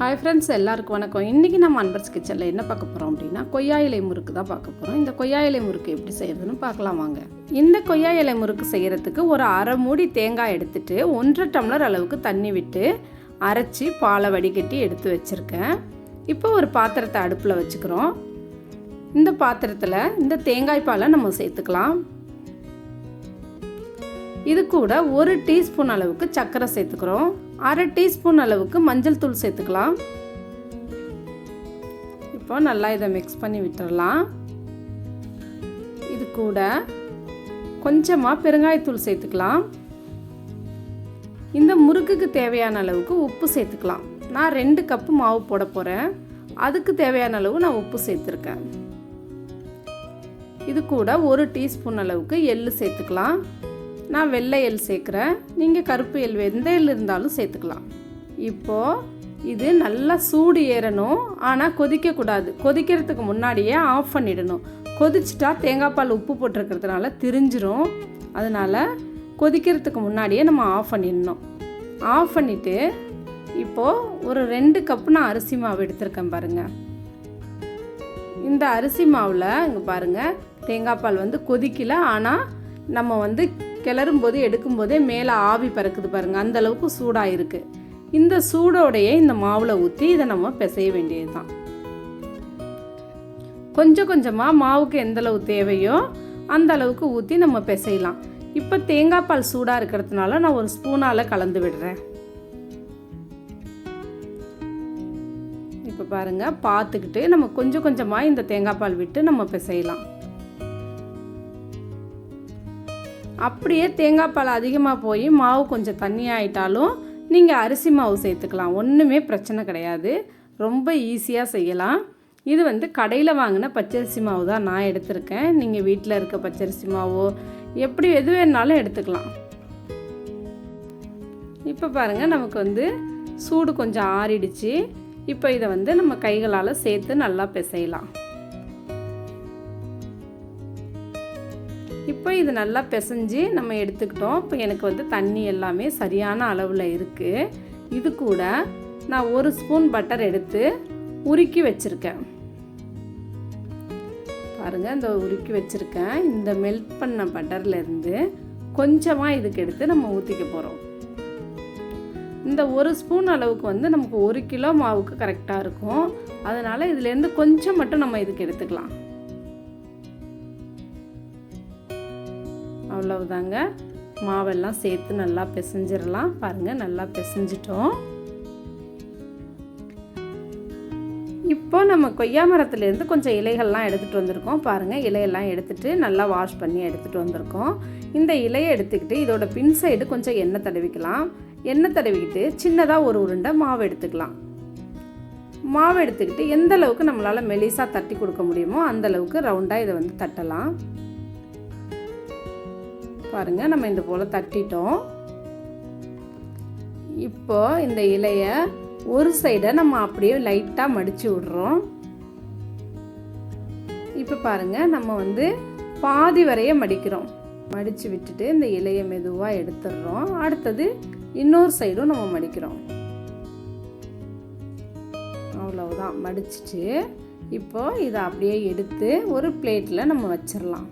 Hi friends எல்லாருக்கும் வணக்கம். இன்றைக்கி நம்ம அன்பர்ஸ் கிச்சனில் என்ன பார்க்க போகிறோம் அப்படின்னா கொய்யா இலை முறுக்கு தான் பார்க்க போகிறோம் இந்த கொய்யா இலை முறுக்கு எப்படி செய்யறதுன்னு பார்க்கலாம் வாங்க. இந்த கொய்யா இலை முறுக்கு செய்கிறதுக்கு ஒரு அரை மூடி தேங்காய் எடுத்துட்டு ஒன்றரை டம்ளர் அளவுக்கு தண்ணி விட்டு அரைச்சி பாலை வடிகட்டி எடுத்து வச்சுருக்கேன். இப்போ ஒரு பாத்திரத்தை அடுப்பில் வச்சுக்கிறோம். இந்த பாத்திரத்தில் இந்த தேங்காய் பாலை நம்ம சேர்த்துக்கலாம். இது கூட ஒரு டீஸ்பூன் அளவுக்கு சர்க்கரை சேர்த்துக்கிறோம். அரை டீஸ்பூன் அளவுக்கு மஞ்சள் தூள் சேர்த்துக்கலாம். இப்போ நல்லா இதை மிக்ஸ் பண்ணி விட்டுறலாம். இது கூட கொஞ்சமாக பெருங்காயத்தூள் சேர்த்துக்கலாம். இந்த முறுக்குக்கு தேவையான அளவுக்கு உப்பு சேர்த்துக்கலாம். நான் ரெண்டு கப்பு மாவு போட போகிறேன் அதுக்கு தேவையான அளவு நான் உப்பு சேர்த்துருக்கேன். இது கூட ஒரு டீஸ்பூன் அளவுக்கு எள்ளு சேர்த்துக்கலாம். நான் வெள்ளை எள் சேர்க்குறேன். நீங்கள் கருப்பு எள் எந்த எள் இருந்தாலும் சேர்த்துக்கலாம். இப்போது இது நல்லா சூடு ஏறணும். ஆனால் கொதிக்கக்கூடாது கொதிக்கிறதுக்கு முன்னாடியே ஆஃப் பண்ணிடணும். கொதிச்சிட்டா தேங்காய் பால் உப்பு போட்டிருக்கிறதுனால திரிஞ்சிரும். அதனால் கொதிக்கிறதுக்கு முன்னாடியே நம்ம ஆஃப் பண்ணிடணும். ஆஃப் பண்ணிவிட்டு இப்போது ஒரு ரெண்டு கப்பு நான் அரிசி மாவு எடுத்திருக்கேன் பாருங்கள் இந்த அரிசி மாவில் இங்கே பாருங்கள் தேங்காய் பால் வந்து கொதிக்கல. ஆனால் நம்ம வந்து கிளறும் போது எடுக்கும் போதே மேலே ஆவி பறக்குது பாருங்கள் அந்த அளவுக்கு சூடாக இருக்குது இந்த சூடோடையே இந்த மாவில் ஊற்றி இதை நம்ம பிசைய வேண்டியது தான் கொஞ்சம் கொஞ்சமாக மாவுக்கு எந்த அளவு தேவையோ அந்த அளவுக்கு ஊற்றி நம்ம பிசையலாம். இப்போ தேங்காய் பால் சூடாக இருக்கிறதுனால நான் ஒரு ஸ்பூனால் கலந்து விடுறேன். இப்போ பாருங்கள் பார்த்துக்கிட்டு நம்ம கொஞ்சம் கொஞ்சமாக இந்த தேங்காய் பால் விட்டு நம்ம பிசையலாம். அப்படியே தேங்காய் பால் அதிகமாக போய் மாவு கொஞ்சம் தண்ணியாகிட்டாலும் நீங்கள் அரிசி மாவு சேர்த்துக்கலாம். ஒன்றுமே பிரச்சனை கிடையாது. ரொம்ப ஈஸியாக செய்யலாம். இது வந்து கடையில் வாங்கின பச்சரிசி மாவு தான் நான் எடுத்திருக்கேன். நீங்கள் வீட்டில் இருக்க பச்சரிசி மாவோ எப்படி எது வேணாலும் எடுத்துக்கலாம். இப்போ பாருங்கள் நமக்கு வந்து சூடு கொஞ்சம் ஆறிடுச்சு. இப்போ இதை வந்து நம்ம கைகளால் சேர்த்து நல்லா பிசையலாம். இப்போ இது நல்லா பிசைஞ்சு நம்ம எடுத்துக்கிட்டோம். இப்போ எனக்கு வந்து தண்ணி எல்லாமே சரியான அளவில் இருக்குது இது கூட நான் ஒரு ஸ்பூன் பட்டர் எடுத்து உருக்கி வச்சுருக்கேன். பாருங்கள் இந்த உருக்கி வச்சுருக்கேன். இந்த மெல்ட் பண்ண பட்டர்லேருந்து கொஞ்சமாக இதுக்கு எடுத்து நம்ம ஊற்றிக்க போகிறோம் இந்த ஒரு ஸ்பூன் அளவுக்கு வந்து நமக்கு ஒரு கிலோ மாவுக்கு கரெக்டாக இருக்கும். அதனால் இதுலேருந்து கொஞ்சம் மட்டும் நம்ம இதுக்கு எடுத்துக்கலாம். அவ்வளவுதாங்க. மாவெல்லாம் சேர்த்து நல்லா பிசைஞ்சிடலாம். பாருங்கள் நல்லா பிசைஞ்சிட்டோம். இப்போ நம்ம கொய்யா மரத்துலேருந்து கொஞ்சம் இலைகள்லாம் எடுத்துகிட்டு வந்திருக்கோம். பாருங்கள் இலையெல்லாம் எடுத்துகிட்டு நல்லா வாஷ் பண்ணி எடுத்துகிட்டு வந்திருக்கோம். இந்த இலையை எடுத்துக்கிட்டு இதோட பின் சைடு கொஞ்சம் எண்ணெய் தடவிக்கலாம். எண்ணெய் தடவிக்கிட்டு சின்னதாக ஒரு உருண்டை மாவு எடுத்துக்கலாம். மாவு எடுத்துக்கிட்டு எந்த அளவுக்கு நம்மளால் மெலிசாக தட்டி கொடுக்க முடியுமோ அந்த அளவுக்கு ரவுண்டாக இதை வந்து தட்டலாம். பாருங்க நம்ம இந்த போல் தட்டிட்டோம். இப்போ இந்த இலையை ஒரு சைடை நம்ம அப்படியே லைட்டாக மடித்து விடுறோம். இப்போ பாருங்க நம்ம வந்து பாதி வரைய மடிக்கிறோம். மடித்து விட்டுட்டு இந்த இலையை மெதுவாக எடுத்துடுறோம். அடுத்தது இன்னொரு சைடும் நம்ம மடிக்கிறோம். அவ்வளவுதான் மடிச்சிட்டு இப்போ இதை அப்படியே எடுத்து ஒரு பிளேட்டில் நம்ம வச்சிடலாம்.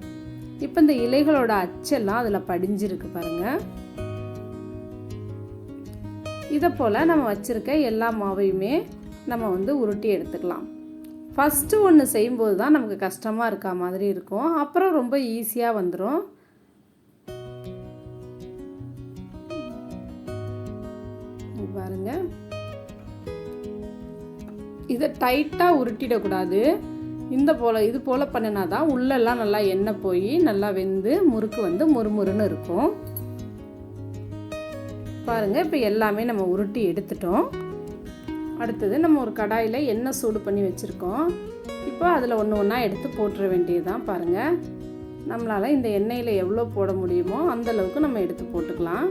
இப்போ இந்த இலைகளோட அச்செல்லாம் அதில் படிஞ்சிருக்கு பாருங்க. இதை போல் நம்ம வச்சுருக்க எல்லா மாவையுமே நம்ம வந்து உருட்டி எடுத்துக்கலாம். ஃபஸ்ட்டு ஒன்று செய்யும்போது தான் நமக்கு கஷ்டமாக இருக்கா மாதிரி இருக்கும். அப்புறம் ரொம்ப ஈஸியாக வந்துடும் பாருங்க. இதை டைட்டாக உருட்டிடக்கூடாது. இந்த போல் இது போல் பண்ணினா தான் உள்ளெல்லாம் நல்லா எண்ணெய் போய் நல்லா வெந்து முறுக்கு வந்து முறுமுறுன்னு இருக்கும். பாருங்கள் இப்போ எல்லாமே நம்ம உருட்டி எடுத்துட்டோம். அடுத்தது நம்ம ஒரு கடாயில் எண்ணெய் சூடு பண்ணி வச்சுருக்கோம். இப்போ அதில் ஒன்று ஒன்றா எடுத்து போட்டுற வேண்டியது தான் பாருங்கள் நம்மளால் இந்த எண்ணெயில் எவ்வளோ போட முடியுமோ அந்தளவுக்கு நம்ம எடுத்து போட்டுக்கலாம்.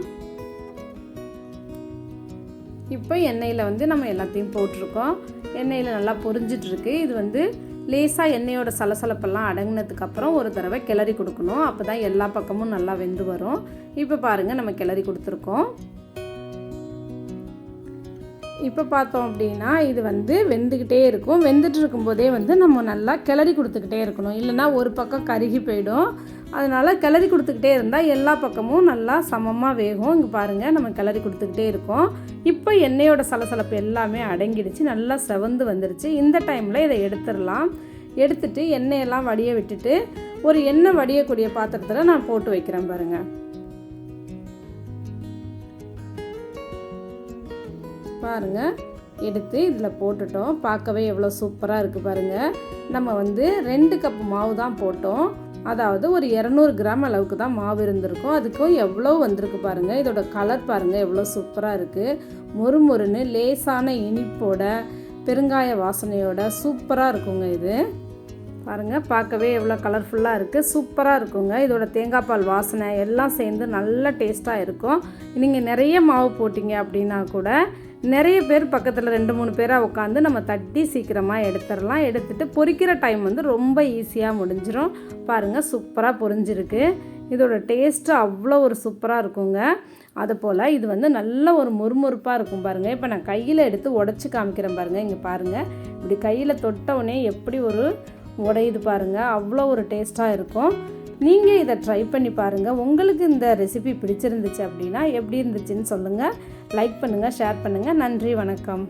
இப்போ எண்ணெயில் வந்து நம்ம எல்லாத்தையும் போட்டிருக்கோம். எண்ணெயில் நல்லா பொரிஞ்சிட்ருக்கு இது வந்து லேசாக எண்ணெயோட சலசலப்பெல்லாம் அடங்கினதுக்கப்புறம் ஒரு தடவை கிளறி கொடுக்கணும். அப்போ தான் எல்லா பக்கமும் நல்லா வெந்து வரும். இப்போ பாருங்கள் நம்ம கிளறி கொடுத்துருக்கோம். இப்போ பார்த்தோம் அப்படின்னா இது வந்து வெந்துக்கிட்டே இருக்கும். வெந்துட்டு இருக்கும்போதே வந்து நம்ம நல்லா கிளறி கொடுத்துக்கிட்டே இருக்கணும். இல்லைன்னா ஒரு பக்கம் கருகி போயிடும். அதனால் கிளறி கொடுத்துக்கிட்டே இருந்தால் எல்லா பக்கமும் நல்லா சமமாக வேகும். இங்கே பாருங்கள் நம்ம கிளறி கொடுத்துக்கிட்டே இருக்கோம். இப்போ எண்ணெயோட சலசலப்பு எல்லாமே அடங்கிடுச்சு. நல்லா செவந்து வந்துருச்சு. இந்த டைமில் இதை எடுத்துடலாம். எடுத்துட்டு எண்ணெயெல்லாம் வடிய விட்டுட்டு ஒரு எண்ணெய் வடியக்கூடிய பாத்திரத்தில் நான் போட்டு வைக்கிறேன் பாருங்கள் பாருங்கள் எடுத்து இதில் போட்டுட்டோம். பார்க்கவே எவ்வளோ சூப்பராக இருக்குது பாருங்கள் நம்ம வந்து ரெண்டு கப் மாவு தான் போட்டோம். அதாவது ஒரு இரநூறு கிராம் அளவுக்கு தான் மாவு இருந்திருக்கும். அதுக்கும் எவ்வளோ வந்திருக்கு பாருங்கள் இதோட கலர் பாருங்கள் எவ்வளோ சூப்பராக இருக்குது மொறுமொறுன்னு லேசான இனிப்போட பெருங்காய வாசனையோட சூப்பராக இருக்குங்க இது. பாருங்கள் பார்க்கவே எவ்வளோ கலர்ஃபுல்லாக இருக்குது சூப்பராக இருக்குங்க. இதோட தேங்காய் பால் வாசனை எல்லாம் சேர்ந்து நல்ல டேஸ்ட்டாக இருக்கும். நீங்கள் நிறைய மாவு போட்டிங்க அப்படின்னா கூட நிறைய பேர் பக்கத்தில் ரெண்டு மூணு பேராக உட்காந்து நம்ம தட்டி சீக்கிரமாக எடுத்துடலாம். எடுத்துகிட்டு பொரிக்கிற டைம் வந்து ரொம்ப ஈஸியாக முடிஞ்சிடும் பாருங்கள் சூப்பராக பொரிஞ்சிருக்கு. இதோட டேஸ்ட்டு அவ்வளோ ஒரு சூப்பராக இருக்குங்க. அதுபோல் இது வந்து நல்ல ஒரு முறுமுறுப்பாக இருக்கும் பாருங்கள் இப்போ நான் கையில் எடுத்து உடச்சி காமிக்கிறேன் பாருங்கள் இங்கே பாருங்கள் இப்படி கையில் தொட்டவுடனே எப்படி ஒரு உடையுது பாருங்கள் அவ்வளோ ஒரு டேஸ்ட்டாக இருக்கும். நீங்கள் இதை ட்ரை பண்ணி பாருங்கள் உங்களுக்கு இந்த ரெசிபி பிடிச்சிருந்துச்சு அப்படின்னா எப்படி இருந்துச்சுன்னு சொல்லுங்கள் லைக் பண்ணுங்கள் ஷேர் பண்ணுங்கள் நன்றி வணக்கம்.